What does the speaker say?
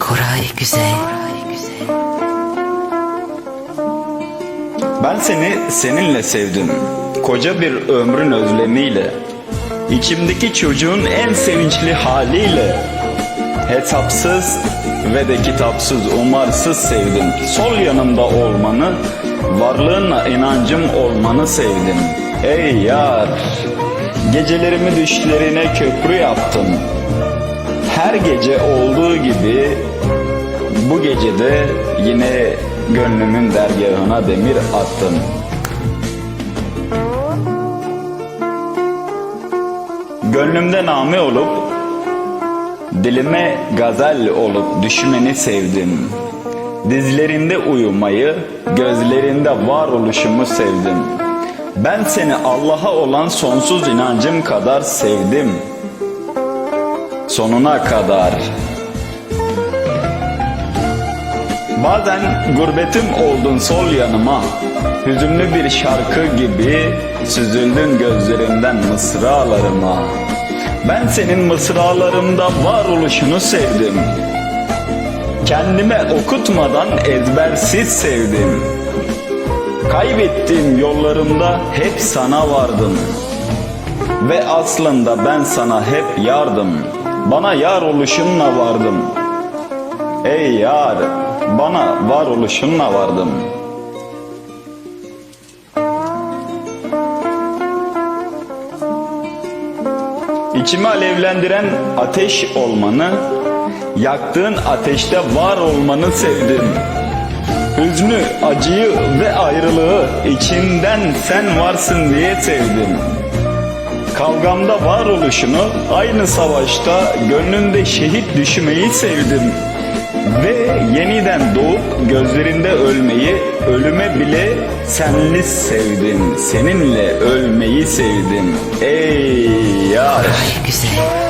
Koray güzel. Ben seni seninle sevdim. Koca bir ömrün özlemiyle. İçimdeki çocuğun en sevinçli haliyle. Hesapsız ve de kitapsız, umarsız sevdim. Sol yanımda olmanı, varlığına inancım olmanı sevdim. Ey yar, gecelerimi düşlerine köprü yaptın. Her gece olduğu gibi bu gecede yine gönlümün dergahına demir attım. Gönlümde name olup Dilime gazel olup düşmeni sevdim. Dizlerinde uyumayı, gözlerinde varoluşumu sevdim. Ben seni Allah'a olan sonsuz inancım kadar sevdim. Sonuna kadar. Bazen gurbetim oldun sol yanıma Hüzünlü bir şarkı gibi Süzüldün gözlerimden mısralarıma Ben senin mısralarımda varoluşunu sevdim. Kendime okutmadan ezbersiz sevdim. Kaybettiğim yollarımda hep sana vardım. Ve aslında ben sana hep yardım. Bana yar oluşunla vardım. Ey yar bana varoluşunla vardım. İçimi alevlendiren ateş olmanı, yaktığın ateşte var olmanı sevdim. Hüznü, acıyı ve ayrılığı içinden sen varsın diye sevdim. Kavgamda varoluşunu, aynı savaşta gönlünde şehit düşmeyi sevdim. Ve yeniden doğup gözlerinde ölmeyi, ölüme bile senli sevdim. Seninle ölmeyi sevdim. Ey yar. Koray güzel.